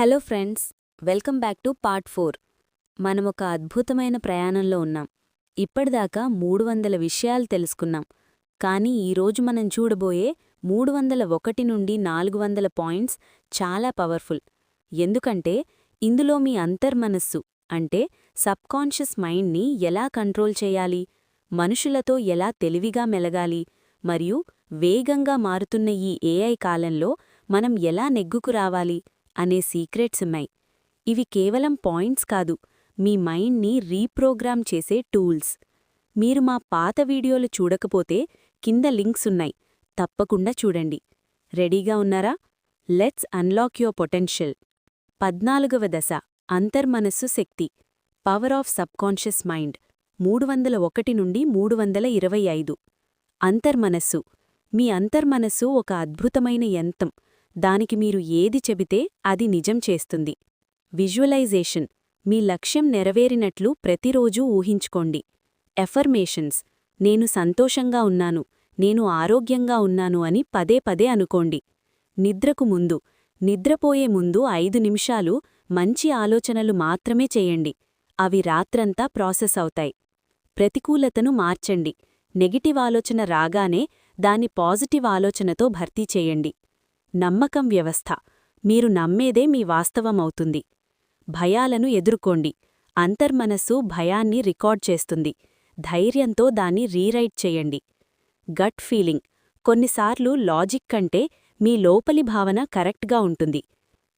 Hello friends welcome back to part four. మనం ఒక అద్భుతమైన ప్రయాణంలో ఉన్నాం. ఇప్పటిదాకా మూడు వందల విషయాలు తెలుసుకున్నాం. కానీ ఈరోజు మనం చూడబోయే మూడు వందల ఒకటి నుండి నాలుగు వందల పాయింట్స్ చాలా పవర్ఫుల్. ఎందుకంటే ఇందులో మీ అంతర్మనస్సు అంటే సబ్కాన్షియస్ మైండ్ని ఎలా కంట్రోల్ చేయాలి మనుషులతో ఎలా తెలివిగా మెలగాలి మరియు వేగంగా మారుతున్న ఈ ఏఐ కాలంలో మనం ఎలా నెగ్గుకు రావాలి అనే సీక్రెట్స్ ఉన్నాయి. ఇవి కేవలం పాయింట్స్ కాదు మీ మైండ్ని రీప్రోగ్రామ్ చేసే టూల్స్. మీరు మా పాత వీడియోలు చూడకపోతే కింద లింక్స్ ఉన్నాయి. తప్పకుండా చూడండి. రెడీగా ఉన్నారా? Let's unlock your potential. పద్నాలుగవ దశ అంతర్మనస్సు శక్తి. Power of subconscious mind. మూడు వందల ఒకటి నుండి మూడు వందల ఇరవై ఐదు. అంతర్మనస్సు. మీ అంతర్మనస్సు ఒక అద్భుతమైన యంత్రం. దానికి మీరు ఏది చెబితే అది నిజం చేస్తుంది. విజువలైజేషన్. మీ లక్ష్యం నెరవేరినట్లు ప్రతిరోజూ ఊహించుకోండి. ఎఫర్మేషన్స్. నేను సంతోషంగా ఉన్నాను. నేను ఆరోగ్యంగా ఉన్నాను అని పదే పదే అనుకోండి. నిద్రకు ముందు. నిద్రపోయే ముందు ఐదు నిమిషాలు మంచి ఆలోచనలు మాత్రమే చేయండి. అవి రాత్రంతా ప్రాసెస్ అవుతాయి. ప్రతికూలతను మార్చండి. నెగిటివ్ ఆలోచన రాగానే దాన్ని పాజిటివ్ ఆలోచనతో భర్తీ చేయండి. నమ్మకం వ్యవస్థ. మీరు నమ్మేదే మీ వాస్తవమవుతుంది. భయాలను ఎదుర్కోండి. అంతర్మనస్సు భయాన్ని రికార్డ్ చేస్తుంది. ధైర్యంతో దాన్ని రీరైట్ చేయండి. Gut feeling. కొన్నిసార్లు లాజిక్ కంటే మీ లోపలి భావన కరెక్ట్గా ఉంటుంది.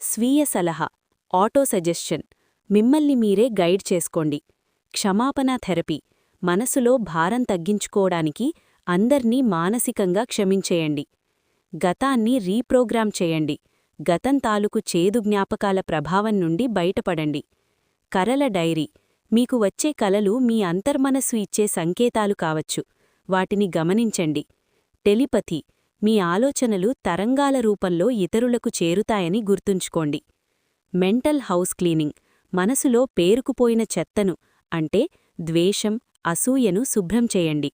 స్వీయ సలహా. Autosuggestion. మిమ్మల్ని మీరే గైడ్ చేసుకోండి. క్షమాపణ థెరపీ. మనసులో భారం తగ్గించుకోవడానికి అందర్నీ మానసికంగా క్షమించేయండి. గతాన్ని రీప్రోగ్రామ్ చేయండి. గతం తాలూకు చేదు జ్ఞాపకాల ప్రభావం నుండి బయటపడండి. కరల డైరీ. మీకు వచ్చే కలలు మీ అంతర్మనస్సు ఇచ్చే సంకేతాలు కావచ్చు. వాటిని గమనించండి. టెలిపతి. మీ ఆలోచనలు తరంగాల రూపంలో ఇతరులకు చేరుతాయని గుర్తుంచుకోండి. Mental house cleaning. మనసులో పేరుకుపోయిన చెత్తను అంటే ద్వేషం అసూయను శుభ్రం చేయండి.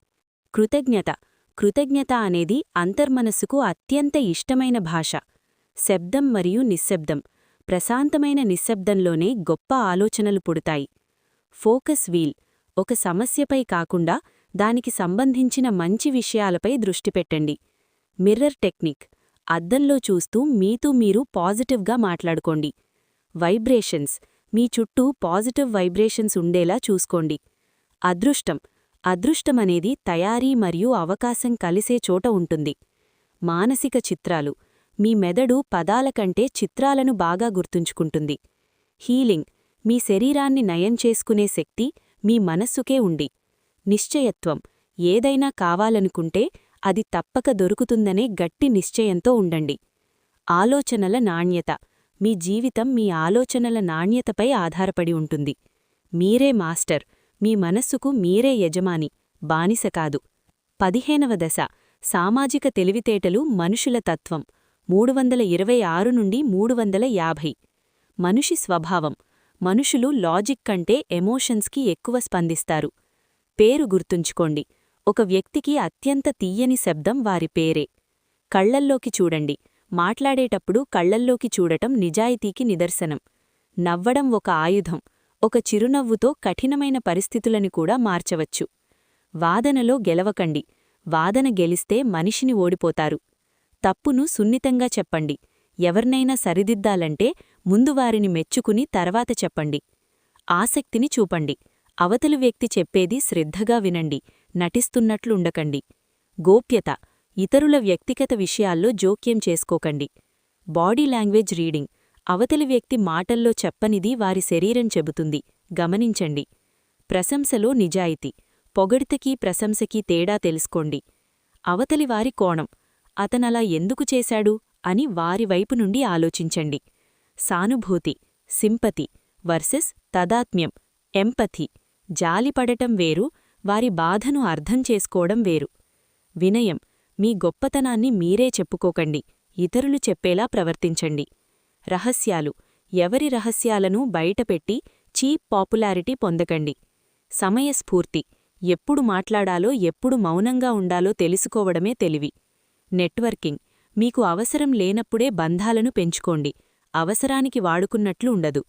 కృతజ్ఞత. కృతజ్ఞత అనేది అంతర్మనస్సుకు అత్యంత ఇష్టమైన భాష. శబ్దం మరియు నిశ్శబ్దం ప్రశాంతమైన నిశ్శబ్దంలోనే గొప్ప ఆలోచనలు పుడతాయి. ఫోకస్ వీల్ ఒక సమస్యపై కాకుండా దానికి సంబంధించిన మంచి విషయాలపై దృష్టి పెట్టండి. మిర్రర్ టెక్నిక్ అద్దంలో చూస్తూ మీతో మీరు పాజిటివ్గా మాట్లాడుకోండి. వైబ్రేషన్స్ మీ చుట్టూ పాజిటివ్ వైబ్రేషన్స్ ఉండేలా చూసుకోండి. అదృష్టం అదృష్టమనేది తయారీ మరియు అవకాశం కలిసే చోట ఉంటుంది. మానసిక చిత్రాలు. మీ మెదడు పదాల కంటే చిత్రాలను బాగా గుర్తుంచుకుంటుంది. హీలింగ్. మీ శరీరాన్ని నయం చేసుకునే శక్తి మీ మనస్సుకే ఉండి. నిశ్చయత్వం. ఏదైనా కావాలనుకుంటే అది తప్పక దొరుకుతుందనే గట్టి నిశ్చయంతో ఉండండి. ఆలోచనల నాణ్యత. మీ జీవితం మీ ఆలోచనల నాణ్యతపై ఆధారపడి ఉంటుంది. మీరే మాస్టర్. మీ మనస్సుకు మీరే యజమాని బానిస కాదు. పదిహేనవ దశ సామాజిక తెలివితేటలు మనుషుల తత్వం. మూడు వందల ఇరవై ఆరు నుండి మూడు వందల యాభై. మనిషి స్వభావం. మనుషులు లాజిక్ కంటే ఎమోషన్స్కి ఎక్కువ స్పందిస్తారు. పేరు గుర్తుంచుకోండి. ఒక వ్యక్తికి అత్యంత తీయని శబ్దం వారి పేరే. కళ్ళల్లోకి చూడండి. మాట్లాడేటప్పుడు కళ్ళల్లోకి చూడటం నిజాయితీకి నిదర్శనం. నవ్వడం ఒక ఆయుధం. ఒక చిరునవ్వుతో కఠినమైన పరిస్థితులని కూడా మార్చవచ్చు. వాదనలో గెలవకండి. వాదన గెలిస్తే మనిషిని ఓడిపోతారు. తప్పును సున్నితంగా చెప్పండి. ఎవర్నైనా సరిదిద్దాలంటే ముందు వారిని మెచ్చుకుని తర్వాత చెప్పండి. ఆసక్తిని చూపండి. అవతలి వ్యక్తి చెప్పేది శ్రద్ధగా వినండి. నటిస్తున్నట్లుండకండి. గోప్యత ఇతరుల వ్యక్తిగత విషయాల్లో జోక్యం చేసుకోకండి. బాడీ లాంగ్వేజ్ రీడింగ్ అవతలి వ్యక్తి మాటల్లో చెప్పనిది వారి శరీరం చెబుతుంది. గమనించండి. ప్రశంసలో నిజాయితీ. పొగడితకీ ప్రశంసకీ తేడా తెలుసుకోండి. అవతలివారి కోణం అతనలా ఎందుకు చేశాడు అని వారి వైపు నుండి ఆలోచించండి. సానుభూతి సింపతి వర్సెస్ తదాత్మ్యం ఎంపథి జాలిపడటం వేరు వారి బాధను అర్థం చేసుకోవడం వేరు. వినయం మీ గొప్పతనాన్ని మీరే చెప్పుకోకండి. ఇతరులు చెప్పేలా ప్రవర్తించండి. రహస్యాలు. ఎవరి రహస్యాలను బయటపెట్టి చీప్ పాపులారిటీ పొందకండి. సమయస్ఫూర్తి. ఎప్పుడు మాట్లాడాలో ఎప్పుడు మౌనంగా ఉండాలో తెలుసుకోవడమే తెలివి. నెట్వర్కింగ్. మీకు అవసరం లేనప్పుడే బంధాలను పెంచుకోండి. అవసరానికి వాడుకున్నట్లు ఉండదు.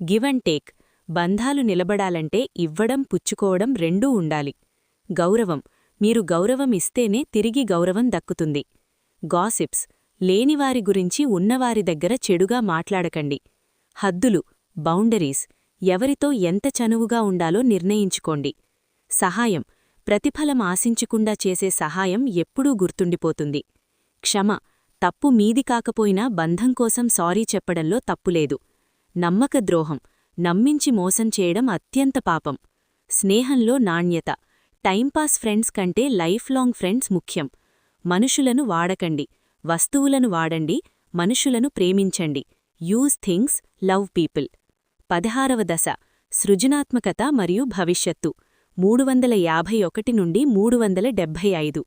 Give and take. బంధాలు నిలబడాలంటే ఇవ్వడం పుచ్చుకోవడం రెండూ ఉండాలి. గౌరవం. మీరు గౌరవం ఇస్తేనే తిరిగి గౌరవం దక్కుతుంది. గాసిప్స్. లేనివారి గురించి ఉన్నవారి దగ్గర చెడుగా మాట్లాడకండి. హద్దులు బౌండరీస్ ఎవరితో ఎంత చనువుగా ఉండాలో నిర్ణయించుకోండి. సహాయం ప్రతిఫలం ఆశించకుండా చేసే సహాయం ఎప్పుడూ గుర్తుండిపోతుంది. క్షమ తప్పు మీది కాకపోయినా బంధం కోసం సారీ చెప్పడంలో తప్పులేదు. నమ్మకద్రోహం నమ్మించి మోసం చేయడం అత్యంత పాపం. స్నేహంలో నాణ్యత టైంపాస్ ఫ్రెండ్స్ కంటే లైఫ్ లాంగ్ ఫ్రెండ్స్ ముఖ్యం. మనుషులను వాడకండి. వస్తువులను వాడండి మనుషులను ప్రేమించండి. Use things love people. పదహారవ దశ సృజనాత్మకత మరియు భవిష్యత్తు. మూడు వందల యాభై ఒకటి నుండి మూడు వందల డెబ్భై ఐదు.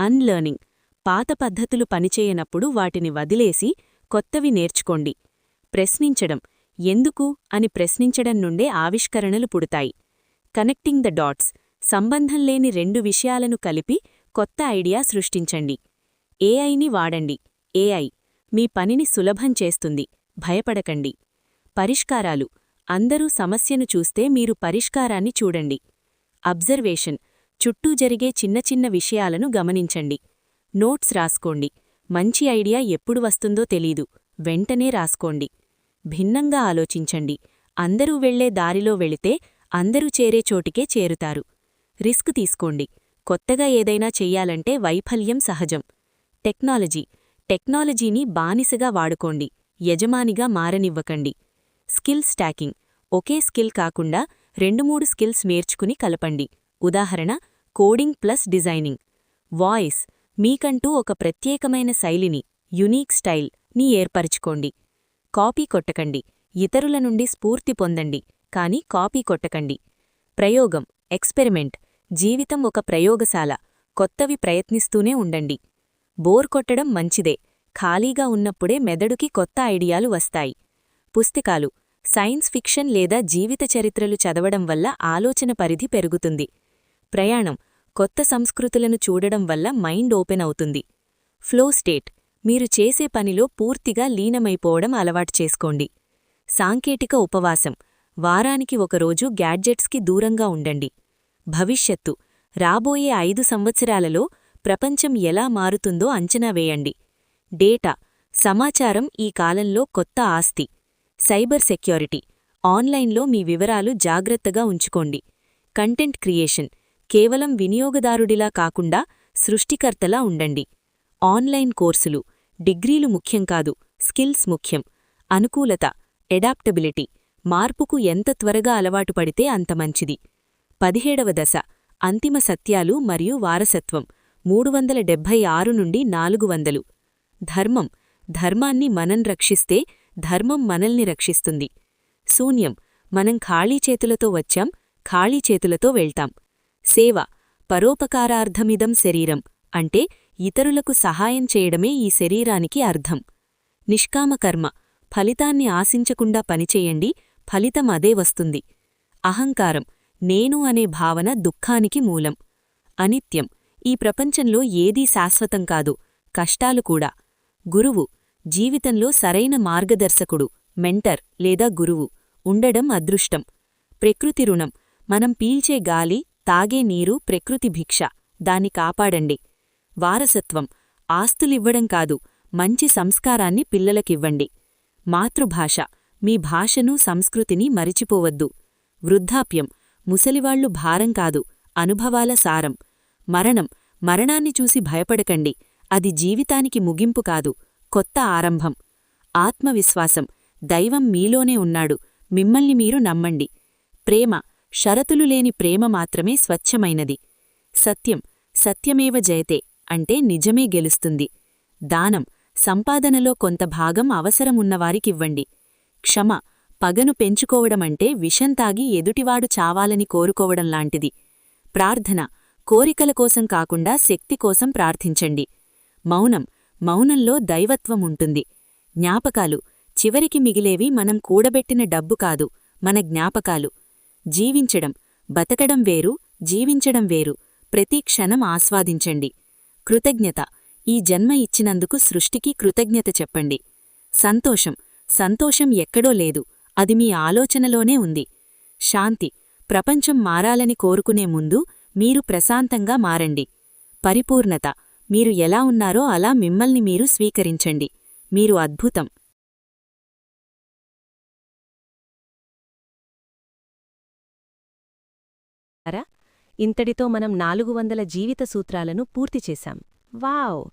అన్లర్నింగ్. పాత పద్ధతులు పనిచేయనప్పుడు వాటిని వదిలేసి కొత్తవి నేర్చుకోండి. ప్రశ్నించడం. ఎందుకు? అని ప్రశ్నించడం నుండే ఆవిష్కరణలు పుడతాయి. Connecting the dots. సంబంధం లేని రెండు విషయాలను కలిపి కొత్త ఐడియా సృష్టించండి. ఏఐని వాడండి. ఏఐ మీ పనిని సులభం చేస్తుంది. భయపడకండి. పరిష్కారాలు. అందరూ సమస్యను చూస్తే మీరు పరిష్కారాన్ని చూడండి. అబ్జర్వేషన్. చుట్టూ జరిగే చిన్న చిన్న విషయాలను గమనించండి. నోట్స్ రాసుకోండి. మంచి ఐడియా ఎప్పుడు వస్తుందో తెలీదు. వెంటనే రాసుకోండి. భిన్నంగా ఆలోచించండి. అందరూ వెళ్ళే దారిలో వెళితే అందరూ చేరే చోటికే చేరుతారు. రిస్క్ తీసుకోండి. కొత్తగా ఏదైనా చెయ్యాలంటే వైఫల్యం సహజం. టెక్నాలజీ. టెక్నాలజీని బానిసగా వాడుకోండి. యజమానిగా మారనివ్వకండి. Skill stacking. ఒకే స్కిల్ కాకుండా రెండు మూడు స్కిల్స్ నేర్చుకుని కలపండి. ఉదాహరణ కోడింగ్ ప్లస్ డిజైనింగ్. వాయిస్. మీకంటూ ఒక ప్రత్యేకమైన శైలిని యునీక్ స్టైల్ని ఏర్పరచుకోండి. కాపీ కొట్టకండి. ఇతరుల నుండి స్ఫూర్తి పొందండి. కాని కాపీ కొట్టకండి. ప్రయోగం. ఎక్స్పెరిమెంట్. జీవితం ఒక ప్రయోగశాల. కొత్తవి ప్రయత్నిస్తూనే ఉండండి. బోర్ కొట్టడం మంచిదే. ఖాళీగా ఉన్నప్పుడే మెదడుకి కొత్త ఐడియాలు వస్తాయి. పుస్తకాలు సైన్స్ ఫిక్షన్ లేదా జీవిత చరిత్రలు చదవడం వల్ల ఆలోచన పరిధి పెరుగుతుంది. ప్రయాణం కొత్త సంస్కృతులను చూడడం వల్ల మైండ్ ఓపెన్ అవుతుంది. ఫ్లో స్టేట్ మీరు చేసే పనిలో పూర్తిగా లీనమైపోవడం అలవాటు చేసుకోండి. సాంకేతిక ఉపవాసం వారానికి ఒకరోజు గ్యాడ్జెట్స్కి దూరంగా ఉండండి. భవిష్యత్తు రాబోయే ఐదు సంవత్సరాలలో ప్రపంచం ఎలా మారుతుందో అంచనా వేయండి. డేటా సమాచారం ఈ కాలంలో కొత్త ఆస్తి. సైబర్ సెక్యూరిటీ ఆన్లైన్లో మీ వివరాలు జాగ్రత్తగా ఉంచుకోండి. కంటెంట్ క్రియేషన్ కేవలం వినియోగదారుడిలా కాకుండా సృష్టికర్తలా ఉండండి. ఆన్లైన్ కోర్సులు డిగ్రీలు ముఖ్యం కాదు స్కిల్స్ ముఖ్యం. అనుకూలత ఎడాప్టబిలిటీ మార్పుకు ఎంత త్వరగా అలవాటు పడితే అంత మంచిది. పదిహేడవ దశ అంతిమ సత్యాలు మరియు వారసత్వం. మూడు వందల డెబ్భై ఆరు నుండి నాలుగు వందలు. ధర్మం. ధర్మాన్ని మనం రక్షిస్తే ధర్మం మనల్ని రక్షిస్తుంది. శూన్యం. మనం ఖాళీ చేతులతో వచ్చాం ఖాళీ చేతులతో వెళ్తాం. సేవ. పరోపకారార్థమిదం శరీరం. అంటే ఇతరులకు సహాయం చేయడమే ఈ శరీరానికి అర్థం. నిష్కామకర్మ. ఫలితాన్ని ఆశించకుండా పనిచేయండి ఫలితం అదే వస్తుంది. అహంకారం. నేను అనే భావన దుఃఖానికి మూలం. అనిత్యం. ఈ ప్రపంచంలో ఏదీ శాశ్వతం కాదు కష్టాలు కూడా. గురువు జీవితంలో సరైన మార్గదర్శకుడు మెంటర్ లేదా గురువు. ఉండడం అదృష్టం. ప్రకృతి రుణం. మనం పీల్చే గాలి తాగే నీరు ప్రకృతి భిక్ష. దాన్ని కాపాడండి. వారసత్వం. ఆస్తులివ్వడం కాదు మంచి సంస్కారాన్ని పిల్లలకివ్వండి. మాతృభాష. మీ భాషను సంస్కృతిని మరిచిపోవద్దు. వృద్ధాప్యం. ముసలివాళ్ళు భారం కాదు అనుభవాల సారం. మరణం మరణాన్ని చూసి భయపడకండి. అది జీవితానికి ముగింపు కాదు కొత్త ఆరంభం. ఆత్మవిశ్వాసం దైవం మీలోనే ఉన్నాడు మిమ్మల్ని మీరు నమ్మండి. ప్రేమ షరతులు లేని ప్రేమ మాత్రమే స్వచ్ఛమైనది. సత్యం సత్యమేవ జయతే అంటే నిజమే గెలుస్తుంది. దానం సంపాదనలో కొంత భాగం అవసరమున్నవారికివ్వండి. క్షమ పగను పెంచుకోవడమంటే విషం తాగి ఎదుటివాడు చావాలని కోరుకోవడం లాంటిది ప్రార్థన కోరికల కోసం కాకుండా శక్తి కోసం ప్రార్థించండి. మౌనం మౌనంలో దైవత్వం ఉంటుంది జ్ఞాపకాలు చివరికి మిగిలేవి మనం కూడబెట్టిన డబ్బు కాదు మన జ్ఞాపకాలు. జీవించడం బతకడం వేరు జీవించడం వేరు. ప్రతి క్షణం ఆస్వాదించండి. కృతజ్ఞత ఈ జన్మ ఇచ్చినందుకు సృష్టికి కృతజ్ఞత చెప్పండి. సంతోషం సంతోషం ఎక్కడో లేదు అది మీ ఆలోచనలోనే ఉంది. శాంతి ప్రపంచం మారాలని కోరుకునే ముందు మీరు ప్రశాంతంగా మారండి. పరిపూర్ణత. మీరు ఎలా ఉన్నారో అలా మిమ్మల్ని మీరు స్వీకరించండి. మీరు అద్భుతం. ఇంతటితో మనం నాలుగు వందల జీవిత సూత్రాలను పూర్తి చేశాం. వావ్!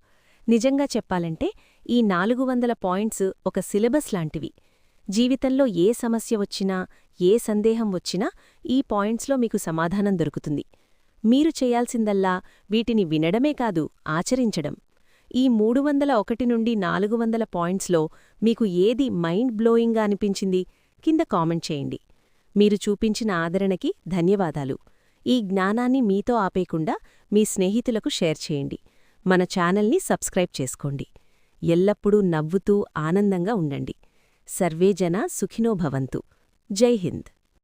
నిజంగా చెప్పాలంటే ఈ నాలుగు వందల పాయింట్స్ ఒక సిలబస్ లాంటివి. జీవితంలో ఏ సమస్య వచ్చినా ఏ సందేహం వచ్చినా ఈ పాయింట్స్లో మీకు సమాధానం దొరుకుతుంది. మీరు చేయాల్సిందల్లా వీటిని వినడమే కాదు ఆచరించడం. ఈ మూడు వందల ఒకటి నుండి నాలుగు వందల పాయింట్స్లో మీకు ఏది మైండ్ బ్లోయింగ్గా అనిపించింది కింద కామెంట్ చేయండి. మీరు చూపించిన ఆదరణకి ధన్యవాదాలు. ఈ జ్ఞానాన్ని మీతో ఆపేయకుండా మీ స్నేహితులకు షేర్ చేయండి. మన ఛానల్ని సబ్స్క్రైబ్ చేసుకోండి. ఎల్లప్పుడూ నవ్వుతూ ఆనందంగా ఉండండి. సర్వేజన సుఖినోభవంతు జై హింద్.